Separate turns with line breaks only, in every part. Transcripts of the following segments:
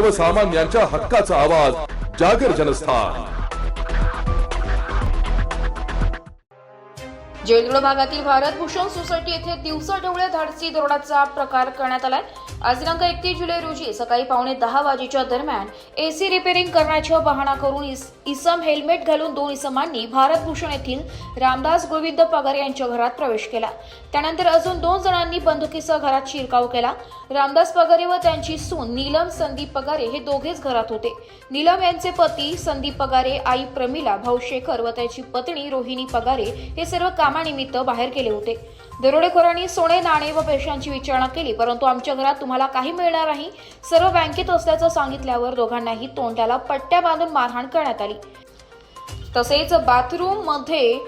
सर्वसामान्यांच्या हक्काचा आवाज जागर जनस्थान.
जेलरोड भागातील भारत भूषण सोसायटी येथे दिवसा ढवळे धाडसी दरोडाचा प्रकार करण्यात आलाय. आज दिनांक एकतीस जुलै रोजी सकाळी पावणे दहा वाजेच्या दरम्यान एसी रिपेअरिंग करण्याच्या बहाणा करून इस- इसम हेल्मेट घालून दोन इसमांनी भारत भूषण येथील रामदास गोविंद पगार यांच्या घरात प्रवेश केला. त्यानंतर अजून दोन जणांनी बंदुकीसह घरात शिरकाव केला. रामदास पगारे व त्यांची सून नीलम संदीप पगारे हे दोघेच घरात होते. नीलम यांचे पती संदीप पगारे आई प्रमिला भाऊ शेखर व त्याची पत्नी रोहिणी पगारे हे सर्व कामानिमित्त बाहेर गेले होते. दरोडेखोरांनी सोने नाणे व पैशांची विचारणा केली परंतु आमच्या घरात तुम्हाला काही मिळणार नाही. सर्व बँकेत असल्याचं सांगितल्यावर दोघांनाही तोंडाला पट्ट्या बांधून मारहाण करण्यात आली. तसेच बाथरूममध्ये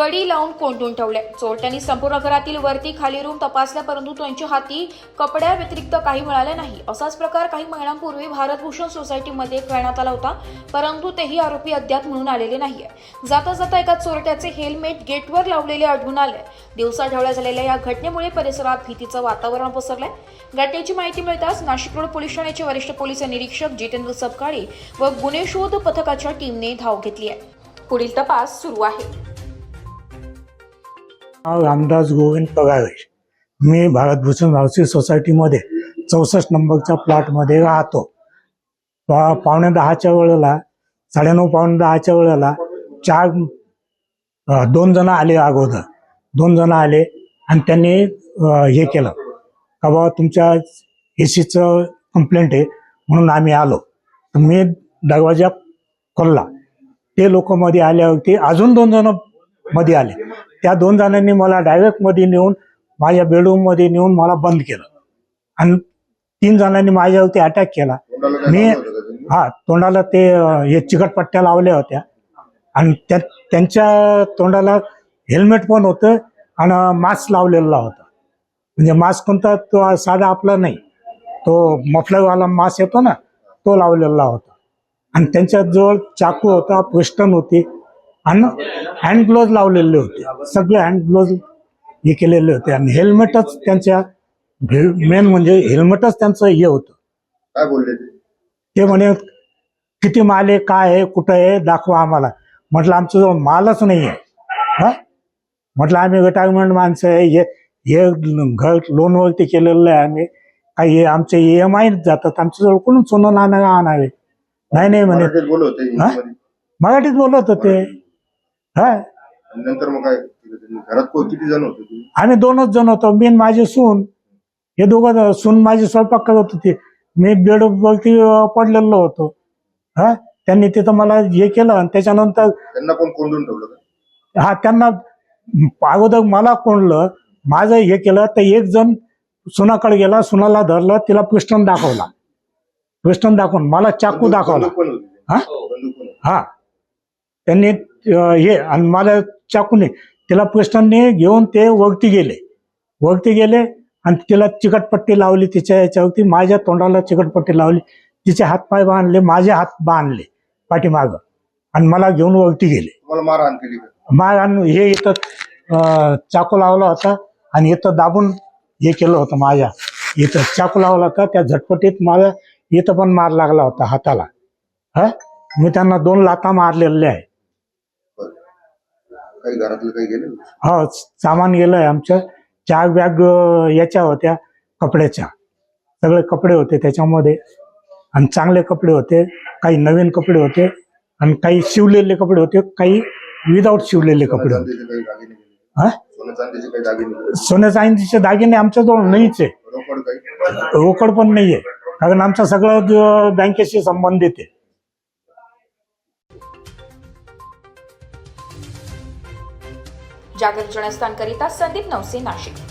कडी लावून कोंडून ठेवले चोरट्यांनी संपूर्ण घरातील वरती खाली रूम तपासल्या परंतु त्यांच्या हाती कपड्या व्यतिरिक्त काही मिळाले नाही. असाच प्रकार काही महिन्यांपूर्वी भारतभूषण सोसायटीमध्ये करण्यात आला होता परंतु तेही आरोपी अद्याप म्हणून आलेले नाहीये. जाता जाता एका चोरट्याचे हेल्मेट गेटवर लावलेले आढळून आले दिवसा ढवळ्या झालेल्या या घटनेमुळे परिसरात भीतीचं वातावरण पसरलंय. घटनेची माहिती मिळताच नाशिक रोड पोलीस ठाण्याचे वरिष्ठ पोलीस निरीक्षक जितेंद्र सपकाळी व गुन्हे शोध पथकाच्या टीमने धाव घेतली आहे पुढील तपास सुरू आहे.
नाव रामदास गोविंद पगारे मी भारतभूषण हाऊसिंग सोसायटीमध्ये चौसष्ट नंबरच्या प्लॉटमध्ये राहतो. पा पावणे दहाच्या वेळेला साडेनऊ पावणे दहाच्या वेळेला चार दोन जण आले अगोदर. दोन जण आले आणि त्यांनी हे केलं. का बाबा तुमच्या ए सीचं कंप्लेंट आहे म्हणून आम्ही आलो. मी दरवाजा खोलला. ते लोक मध्ये आल्यावरती अजून दोन जणमध्ये आले. त्या दोन जणांनी मला डायरेक्टमध्ये नेऊन माझ्या बेडरूममध्ये नेऊन मला बंद केलं. आणि तीन जणांनी माझ्यावरती अटॅक केला. मी हा तोंडाला ते हे चिकटपट्ट्या लावल्या होत्या. आणि त्या त्यांच्या तोंडाला हेल्मेट पण होतं आणि मास्क लावलेला होता. म्हणजे मास्क कोणता तो साधा आपला नाही. तो मफलरवाला मास्क येतो ना तो लावलेला होता. आणि त्यांच्या जवळ चाकू होता पिस्टन होती. आणि हँड ग्लोव्ज लावलेले होते. सगळे हँड ग्लोव्ज हे केलेले होते. आणि हेल्मेटच त्यांच्या मेन म्हणजे हेल्मेटच त्यांचं हे होतं.
काय बोलले ते?
ते म्हणे किती माल आहे काय आहे कुठं आहे दाखवा आम्हाला. म्हटलं आमचं जवळ मालच नाही आहे. हा? म्हटलं आम्ही रिटायरमेंट माणसं आहे. हे हे घर लोनवरती केलेलं आहे आम्ही. काही हे आमचे ई एम आय जातात. आमच्याजवळ कोण सोनं नाणं आणावे. नाही नाही म्हणे.
मराठीत बोलत होते
हा?
हिंदीमध्ये.
मराठीत बोलत होते हा.
नंतर मग काय? केलं त्यांनी? घरात को- किती जण होते तुम्ही?
आम्ही दोनच जण होतो मी आणि माझी सून. हे दोघं जण- सून माझी स्वयंपाक करत होती. मी बेडवरती अं, पडलेलो होतो. हा? त्यांनी तिथं मला हे केलं आणि त्याच्यानंतर
त्यांना पण कोंडून ठेवलं का?
हा त्यांना अगोदर मला कोंडलं. माझं हे केलं तर एक जण सुनाकडे गेला सुनाला धरलं तिला पिस्टन दाखवला. पिस्टन दाखवून मला चाकू
बंदूक-
दाखवला.
बंदूक पण होती?
हा?
बंदूक पण होती.
हा. त्यांनी हे आणि मला चाकूने तिला पिस्टनने घेऊन ते वरती गेले. वरती गेले आणि तिला चिकटपट्टी लावली तिच्या याच्यावरती. माझ्या तोंडाला चिकटपट्टी लावली. तिचे हातपाय बांधले माझे हात बांधले पाठीमागं. आणि मला घेऊन वरती गेले.
मारहाण केली
हे इथं चाकू लावला होता आणि इथं दाबून हे केलं होतं माझ्या. इथं चाकू लावला होता. त्या झटपटीत माझ्या इथं पण मार लागला होता हाताला. हा? मी त्यांना दोन लाथा मारलेल्या आहे.
काही घरातलं काही गेलं?
हो सामान गेलंय आमचं. चार बॅग याच्या होत्या कपड्याच्या. सगळे कपडे होते त्याच्यामध्ये. आणि चांगले कपडे होते काही नवीन कपडे होते आणि काही शिवलेले कपडे होते काही विदाऊट शिवलेले कपडे होते. सोन्या चांदीचे दागिने आमच्याजवळ नाहीच आहे.
रोकड
पण नाहीये. कारण आमचं सगळं बँकेशी संबंधित आहे.
जागर जनस्थानकरिता संदीप नवसे नाशिक.